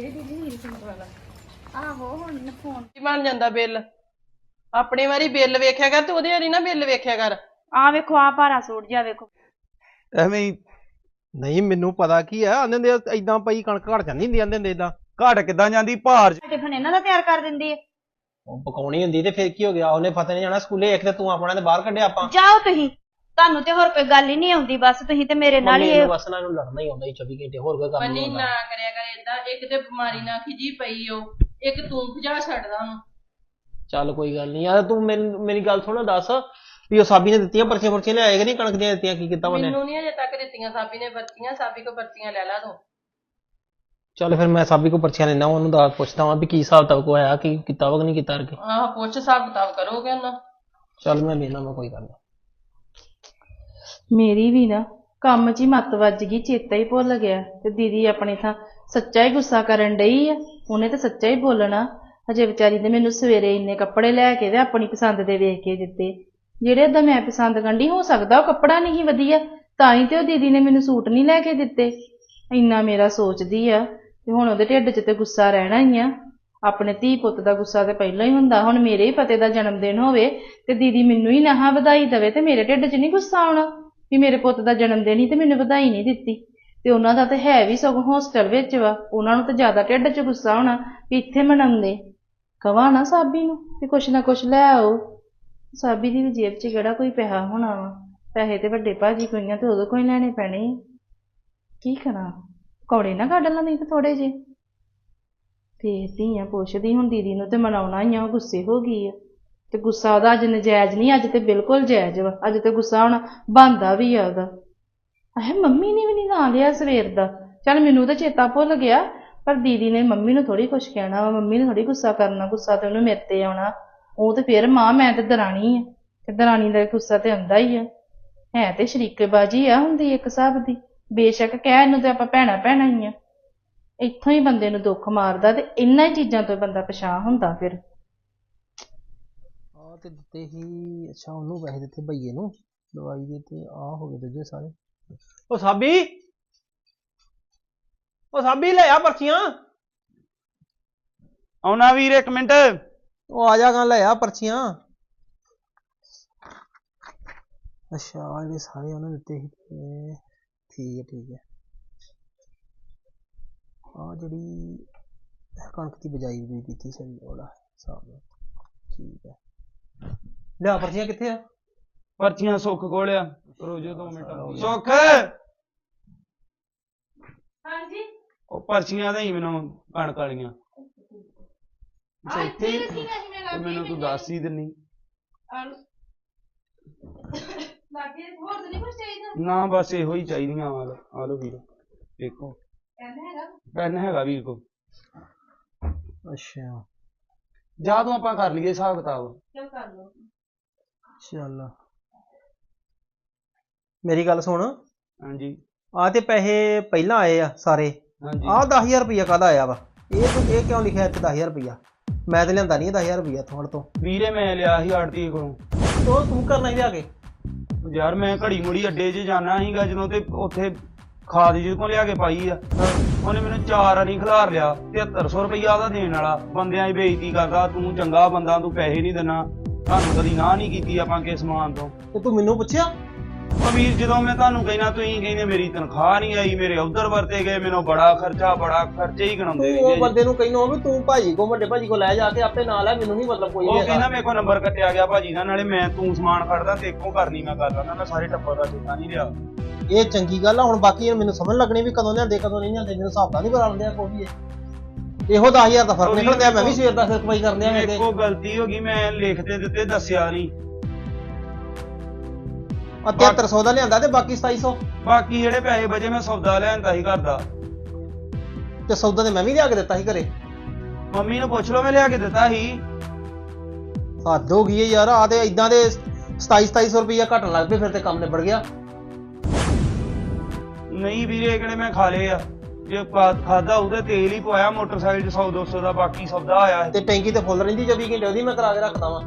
ਜਿਹੜੀ ਦੀਦੀ ਹੀਰ ਸਿੰਘ ਵਾਲਾ ਆਹੋ ਹੁਣ ਨਾ ਫੋਨ ਕੀ ਬਣ ਜਾਂਦਾ ਬਿੱਲ? ਆਪਣੇ ਵਾਰੀ ਬਿੱਲ ਵੇਖਿਆ ਕਰ ਤੇ ਉਹਦੇ ਵਾਰੀ ਨਾ ਬਿੱਲ ਵੇਖਿਆ ਕਰ। ਆ ਵੇਖੋ ਆ ਭਾਰਾ ਸੂਟ ਜਿਹਾ ਵੇਖੋ। ਐਵੇਂ ਹੀ ਨਹੀਂ ਮੈਨੂੰ ਪਤਾ ਕੀ ਆ ਆਂਦੇ ਹੁੰਦੇ ਇਦਾਂ ਪਈ ਕਣਕ ਘਟ ਜਾਂਦੀ ਹੁੰਦੀ ਆਂਦੇ ਹੁੰਦੇ ਇਦਾਂ ਘਟ ਕਿੱਦਾਂ ਜਾਂਦੀ ਭਾਰ ਟਿਫਨ ਇਹਨਾਂ ਦਾ ਤਿਆਰ ਕਰ ਦਿੰਦੀ ਹੈ ਉਹ ਪਕਾਉਣੀ ਹੁੰਦੀ ਤੇ ਫਿਰ ਕੀ ਹੋ ਗਿਆ? ਉਹਨੇ ਫਤਿਹ ਜਾਣਾ ਸਕੂਲੇ ਇੱਕ ਤੇ ਤੂੰ ਆਪਣਾ ਤੇ ਬਾਹਰ ਕੱਢਿਆ ਆਪਾਂ। ਜਾਓ ਤੁਸੀਂ। ਤੁਹਾਨੂੰ ਤੇ ਹੋਰ ਕੋਈ ਗੱਲ ਹੀ ਨਹੀਂ ਆਉਂਦੀ ਬਸ ਤੁਸੀਂ ਤੇ ਮੇਰੇ ਨਾਲ ਹੀ ਮੰਮੀ ਇਹ- ਨੂੰ ਬਸ ਨਾਲ ਨੂੰ ਲੜਨਾ ਹੀ ਆਉਂਦਾ ਹੀ 24 ਘੰਟੇ ਹੋਰ ਕੋਈ ਕੰਮ ਮੰਨੀ ਨਹੀਂ ਨਾ ਹੁੰਦਾ ਕਰਿਆ ਕਰ ਏਦਾਂ ਇੱਕ ਤੇ ਬਿਮਾਰੀ ਨਾ ਖਿਜੀ ਪਈ ਓ ਇੱਕ ਤੂੰ ਭਜਾ ਛੱਡਦਾ ਉਹਨੂੰ। ਚੱਲ ਕੋਈ ਗੱਲ ਨਹੀਂ ਯਾਰ ਤੂੰ ਮੈਨੂੰ- ਮੇਰੀ ਗੱਲ ਸੁਣ ਦੱਸ ਵੀ ਉਹ ਸਾਬੀ ਨੇ ਦਿੱਤੀਆਂ ਪਰਚੀਆਂ ਪਰਚੀਆਂ ਲਿਆਏ ਕਿ ਨਹੀਂ ਕਣਕ ਦੀਆਂ ਦਿੱਤੀਆਂ ਕੀ ਕੀਤਾ ਉਹਨੇ? ਮੈਨੂੰ ਨਹੀਂ ਅਜੇ ਤੱਕ ਦਿੱਤੀਆਂ ਸਾਬੀ ਨੇ ਪਰਚੀਆਂ ਸਾਬੀ ਕੋ ਪਰਚੀਆਂ ਲੈ ਲਾ ਤੂੰ। ਚੱਲ ਫਿਰ ਮੈਂ ਸਾਬੀ ਕੋ ਪਰਚੀਆਂ ਲੈਣਾ ਉਹਨੂੰ ਦੱਸ ਪੁੱਛਦਾ ਵਾਂ ਵੀ ਕੀ ਹਿਸਾਬ ਤੱਕ ਹੋਇਆ ਕੀ ਕੀਤਾ ਵਾ ਕਿ ਨਹੀਂ ਕੀਤਾ ਅਰਗੇ ਆਹ ਪੁੱਛ ਹਿਸਾਬ ਕਿਤਾਬ ਕਰੋਗੇ ਉਹਨਾਂ। ਚੱਲ ਮੈਂ ਲੈਣਾ ਮੈਂ ਕੋਈ ਗੱਲ ਨਹੀਂ ਮੇਰੀ ਵੀ ਨਾ ਕੰਮ 'ਚ ਹੀ ਮੱਤ ਵੱਜ ਗਈ, ਚੇਤਾ ਹੀ ਭੁੱਲ ਗਿਆ ਤੇ ਦੀਦੀ ਆਪਣੇ ਥਾਂ ਸੱਚਾ ਹੀ ਗੁੱਸਾ ਕਰਨ ਡਈ ਆ, ਉਹਨੇ ਤਾਂ ਸੱਚਾ ਹੀ ਬੋਲਣਾ। ਹਜੇ ਵਿਚਾਰੀ ਨੇ ਮੈਨੂੰ ਸਵੇਰੇ ਇੰਨੇ ਕੱਪੜੇ ਲੈ ਕੇ ਤੇ ਆਪਣੀ ਪਸੰਦ ਦੇ ਵੇਖ ਕੇ ਦਿੱਤੇ। ਜਿਹੜੇ ਓਦਾਂ ਮੈਂ ਪਸੰਦ ਕੰਡੀ ਹੋ ਸਕਦਾ ਉਹ ਕੱਪੜਾ ਨਹੀਂ ਵਧੀਆ, ਤਾਂ ਹੀ ਤੇ ਉਹ ਦੀਦੀ ਨੇ ਮੈਨੂੰ ਸੂਟ ਨਹੀਂ ਲੈ ਕੇ ਦਿੱਤੇ। ਇੰਨਾ ਮੇਰਾ ਸੋਚਦੀ ਆ, ਤੇ ਹੁਣ ਉਹਦੇ ਢਿੱਡ 'ਚ ਤੇ ਗੁੱਸਾ ਰਹਿਣਾ ਹੀ ਆ। ਆਪਣੇ ਧੀ ਪੁੱਤ ਦਾ ਗੁੱਸਾ ਤੇ ਪਹਿਲਾਂ ਹੀ ਹੁੰਦਾ, ਹੁਣ ਮੇਰੇ ਹੀ ਪਤੇ ਦਾ ਜਨਮ ਦਿਨ ਹੋਵੇ ਤੇ ਦੀਦੀ ਮੈਨੂੰ ਹੀ ਨਾ ਵਧਾਈ ਦੇਵੇ ਤੇ ਮੇਰੇ ਢਿੱਡ 'ਚ ਨਹੀਂ ਗੁੱਸਾ ਆਉਣਾ। ਵੀ ਮੇਰੇ ਪੁੱਤ ਦਾ ਜਨਮ ਦਿਨ ਹੀ ਤੇ ਮੈਨੂੰ ਵਧਾਈ ਨਹੀਂ ਦਿੱਤੀ। ਤੇ ਉਹਨਾਂ ਦਾ ਤੇ ਹੈ ਵੀ ਸਗੋਂ ਹੋਸਟਲ ਵਿੱਚ ਵਾ। ਉਹਨਾਂ ਨੂੰ ਤਾਂ ਜ਼ਿਆਦਾ ਢਿੱਡ 'ਚ ਗੁੱਸਾ ਹੋਣਾ ਵੀ ਇੱਥੇ ਮਨਾਉਂਦੇ ਕਵਾ ਨਾ ਸਾਬੀ ਨੂੰ ਵੀ ਕੁਛ ਨਾ ਕੁਛ ਲੈ ਆਓ। ਸਾਬੀ ਦੀ ਵੀ ਜੇਬ 'ਚ ਕਿਹੜਾ ਕੋਈ ਪੈਸਾ ਹੋਣਾ ਵਾ? ਪੈਸੇ ਤੇ ਵੱਡੇ ਭਾਜੀ ਕੋਈਆਂ ਤੇ ਉਦੋਂ ਕੋਈ ਲੈਣੇ ਪੈਣੇ ਕੀ ਕਰਾਂ? ਕੌੜੇ ਨਾ ਕੱਢ ਲਾਂ ਨਹੀਂ ਤੇ ਥੋੜੇ ਜੇ ਦੇਖਦੀ ਆ ਪੁੱਛਦੀ ਹੁਣ ਦੀਦੀ ਨੂੰ ਤੇ ਮਨਾਉਣਾ ਹੀ ਆ, ਉਹ ਗੁੱਸੇ ਹੋ ਗਈ ਆ। ਤੇ ਗੁੱਸਾ ਉਹਦਾ ਅੱਜ ਨਜਾਇਜ਼ ਨਹੀਂ, ਅੱਜ ਤੇ ਬਿਲਕੁਲ ਜਾਇਜ਼ ਵਾ। ਅੱਜ ਤੇ ਗੁੱਸਾ ਹੁਣ ਬੰਦਾ ਵੀ ਆ ਉਹਦਾ। ਅਹੇ ਮੰਮੀ ਨੇ ਵੀ ਨਹੀਂ ਨਾ ਲਿਆ ਸਵੇਰ ਦਾ। ਚੱਲ ਮੈਨੂੰ ਤਾਂ ਚੇਤਾ ਭੁੱਲ ਗਿਆ, ਪਰ ਦੀਦੀ ਨੇ ਮੰਮੀ ਨੂੰ ਥੋੜੀ ਕੁਛ ਕਹਿਣਾ ਵਾ। ਮੰਮੀ ਨੇ ਥੋੜੀ ਗੁੱਸਾ ਕਰਨਾ, ਗੁੱਸਾ ਤੇ ਉਹਨੂੰ ਮੇਰੇ ਤੇ ਆਉਣਾ। ਉਹ ਤੇ ਫੇਰ ਮਾਂ, ਮੈਂ ਤੇ ਦਰਾਣੀ ਆ। ਤੇ ਦਰਾਣੀ ਦਾ ਗੁੱਸਾ ਤੇ ਆਉਂਦਾ ਹੀ ਆ। ਹੈ ਤੇ ਸ਼ਰੀਕੇਬਾਜੀ ਆ ਹੁੰਦੀ ਇੱਕ ਹਿਸਾਬ ਦੀ। ਬੇਸ਼ੱਕ ਕਹਿ ਇਹਨੂੰ ਤੇ ਆਪਾਂ ਭੈਣਾ ਭੈਣਾ ਹੀ ਆ। ਇੱਥੋਂ ਹੀ ਬੰਦੇ ਨੂੰ ਦੁੱਖ ਮਾਰਦਾ ਤੇ ਇੰਨਾਂ ਚੀਜ਼ਾਂ ਤੋਂ ਬੰਦਾ ਪਛਾਣ ਹੁੰਦਾ ਫਿਰ। ਤੇ ਦਿੱਤੇ ਹੀ ਅੱਛਾ ਉਹਨੂੰ ਪੈਸੇ ਦਿੱਤੇ ਭਈਏ ਨੂੰ ਦਵਾਈ ਦੇ ਤੇ ਆ ਹੋ ਗਏ ਦੂਜੇ ਸਾਰੇ। ਉਹ ਸਾਬੀ! ਉਹ ਸਾਬੀ ਲੈ ਆ ਪਰਚੀਆਂ। ਆਉਣਾ ਵੀਰ ਇੱਕ ਮਿੰਟ। ਉਹ ਆ ਜਾ ਗਾ ਲੈ ਆ ਪਰਚੀਆਂ। ਅੱਛਾ ਆਹ ਜਿਹੜੇ ਸਾਰੇ ਉਹਨੇ ਦਿੱਤੇ ਸੀ ਤੇ ਠੀਕ ਹੈ ਠੀਕ ਹੈ। ਆ ਜਿਹੜੀ ਕਣਕ ਦੀ ਬਜਾਈ ਵੀ ਕੀਤੀ ਸੀ ਉਹਦਾ ਹਿਸਾਬ ਨਾਲ ਠੀਕ ਹੈ। ਲਿਆ ਪਰਚੀਆਂ ਕਿੱਥੇ ਆ? ਪਰਚੀਆਂ ਸੁੱਖ ਕੋਲ ਆ। ਰੋਜੋ ਦੋ ਮਿੰਟ ਸੁੱਖ! ਹਾਂਜੀ? ਉਹ ਪਰਚੀਆਂ ਦੇ ਹੀ ਮੈਨੂੰ ਕਣਕ ਵਾਲੀਆਂ। ਇੱਥੇ? ਤੇ ਮੈਨੂੰ ਤੂੰ ਦੱਸ ਹੀ ਦਿੰਨੀ। ਲਾਗੇ ਹੋਰ ਤਾਂ ਨਹੀਂ ਕੁਝ ਚਾਹੀਦਾ। ਨਾ ਬਸ ਇਹੋ ਹੀ ਚਾਹੀਦੀਆਂ ਆ ਲਓ ਆ ਲਓ ਵੀਰ। ਦੇਖੋ। ਕਹਿੰਦਾ ਹੈਗਾ? ਪੈਨ ਹੈਗਾ ਵੀਰ ਕੋ ਅੱਛਾ। ਜਾਂ ਤੂੰ ਆਪਾਂ ਕਰ ਲਈਏ ਹਿਸਾਬ ਕਿਤਾਬ। ਚਲ ਕਰ ਲਓ। ਚੱਲ। ਮੇਰੀ ਗੱਲ ਸੁਣ। ਹਾਂਜੀ। ਆ ਤੇ ਪੈਸੇ ਪਹਿਲਾਂ ਆਏ ਆ ਸਾਰੇ। ਹਾਂਜੀ। ਆਹ 10000 ਰੁਪਇਆ ਕਾਹਦਾ ਆਇਆ ਵਾ? ਇਹ ਤੂੰ ਇਹ ਕਿਉਂ ਲਿਖਿਆ ਇੱਥੇ 10000 ਰੁਪਇਆ ਮੈਂ ਤੇ ਲਿਆਂਦਾ ਨਹੀਂ 10000 ਰੁਪਇਆ ਤੁਹਾਡੇ ਤੋਂ। ਵੀਰੇ ਮੈਂ ਲਿਆ ਸੀ ਆੜਤੀ ਕੋਲੋਂ ਉਹ ਤੂੰ ਕਰਨਾ ਹੀ ਲਿਆ ਕੇ। ਯਾਰ ਮੈਂ ਘੜੀ ਮੁੜੀ ਅੱਡੇ 'ਚ ਜਾਣਾ ਸੀਗਾ ਜਦੋਂ ਤੇ ਉੱਥੇ ਖਾਦ ਜਿਹਦੇ ਕੋਲ ਲਿਆ ਕੇ ਪਾਈ ਆ। ਉਹਨੇ ਮੈਨੂੰ ਚਾਰ ਵਾਰੀ ਖਿਲਾਰ ਲਿਆ। 7300 ਰੁਪਈਆ ਉਹਦਾ ਦੇਣ ਵਾਲਾ। ਬੰਦਿਆਂ ਦੀ ਬੇਇੱਜ਼ਤੀ ਕਰਦਾ ਤੂੰ ਚੰਗਾ ਬੰਦਾ ਤੂੰ ਪੈਸੇ ਨਹੀਂ ਦੇਣਾ ਤੁਹਾਨੂੰ ਕਦੀ ਨਾ ਨਹੀਂ ਕੀਤੀ ਆਪਾਂ ਕਿਸ ਸਮਾਨ ਤੋਂ ਤੇ ਤੂੰ ਮੈਨੂੰ ਪੁੱਛਿਆ ਵੀਰ ਜਦੋਂ ਮੈਂ ਤੁਹਾਨੂੰ ਕਹਿਣਾ ਤੁਸੀਂ ਕਹਿੰਦੇ ਮੇਰੀ ਤਨਖਾਹ ਨਹੀਂ ਆਈ ਮੇਰੇ ਉਧਰ ਵਰਤੇ ਗਏ ਮੈਨੂੰ ਬੜਾ ਖਰਚਾ ਬੜਾ ਖਰਚੇ ਹੀ ਗਣਾਉਂਦੇ ਉਹ। ਬੰਦੇ ਨੂੰ ਕਹਿਨੋ ਵੀ ਤੂੰ ਭਾਜੀ ਕੋ ਵੱਡੇ ਭਾਜੀ ਕੋ ਲੈ ਜਾ ਕੇ ਆਪੇ ਨਾਲ ਆ ਮੈਨੂੰ ਨਹੀਂ ਮਤਲਬ ਕੋਈ ਉਹ ਕਹਿੰਦਾ ਮੇਰੇ ਕੋਲ ਨੰਬਰ ਕੱਟਿਆ ਗਿਆ ਭਾਜੀ ਦਾ ਨਾਲੇ ਮੈਂ ਤੂੰ ਸਮਾਨ ਖੜਦਾ ਤੇ ਇੱਕੋ ਕਰਨੀ ਮੈਂ ਕਰ ਲੈਂਦਾ ਮੈਂ ਸਾਰੇ ਟੱਬਰ ਦਾ ਠੇਕਾ ਨਹੀਂ ਲਿਆ ਇਹ ਚੰਗੀ ਗੱਲ ਆ ਹੁਣ ਬਾਕੀ ਇਹ ਮੈਨੂੰ ਸਮਝ ਲੱਗਣੀ ਵੀ ਕਦੋਂ ਲਿਆਂਦੇ ਕਦੋਂ ਨਹੀਂ ਲਿਆਂਦੇ ਮੈਨੂੰ ਹਿਸਾਬ ਦਾ ਨਹੀਂ ਲੰਦਿਆ ਕੋਈ ਵੀ ਇਹ। ਇਹੋ 10000 ਦਾ ਫ਼ਰਕ ਵੀ ਨਿਕਲਦਾ ਮੈਂ ਵੀ ਸਵੇਰ ਦਾ ਸਿਰ ਕਮਾਈ ਕਰਨ ਦਿਆਂ ਮੇਰੇ ਮੇਰੇ ਕੋਲ ਗਲਤੀ ਹੋ ਗਈ ਮੈਂ ਲਿਖਦੇ ਦਿੱਤੇ ਦੱਸਿਆ ਨਹੀਂ। ਆ 7300 ਦਾ ਲਿਆਂਦਾ ਤੇ ਬਾਕੀ 2700 ਬਾਕੀ ਜਿਹੜੇ ਪੈਸੇ ਬਚੇ ਮੈਂ ਸੌਦਾ ਲਿਆਂਦਾ ਸੀ ਘਰ ਦਾ। ਤੇ ਸੌਦਾ ਤੇ ਮੈਂ ਵੀ ਲਿਆ ਕੇ ਦਿੱਤਾ ਸੀ ਘਰੇ? ਮੰਮੀ ਨੂੰ ਪੁੱਛ ਲਓ ਮੈਂ ਲਿਆ ਕੇ ਦਿੱਤਾ ਸੀ। ਹੱਦ ਹੋ ਗਈ ਹੈ ਯਾਰ ਆ ਤੇ ਇਦਾਂ ਦੇ 27 2700 ਰੁਪਇਆ ਘਟਣ ਲੱਗ ਪਏ ਫਿਰ ਤੇ ਕੰਮ ਨਿਬੜ ਗਿਆ। ਨਹੀਂ ਵੀਰੇ ਕਿਹੜੇ ਮੈਂ ਖਾ ਲਏ ਆ। ਜੇ ਪਾ- ਖਾਦਾ ਉਹਦੇ ਤੇਲ ਹੀ ਪਵਾਇਆ ਮੋਟਰਸਾਈਕਲ 'ਚ 100 200 ਦਾ ਬਾਕੀ ਸੌਦਾ ਆਇਆ ਸੀ। ਤੇ ਟੈਂਕੀ ਤੇ ਫੁੱਲ ਰਹਿੰਦੀ 24 ਘੰਟੇ ਉਹਦੀ ਮੈਂ ਕਰਾ ਕੇ ਰੱਖਦਾ ਵਾਂ।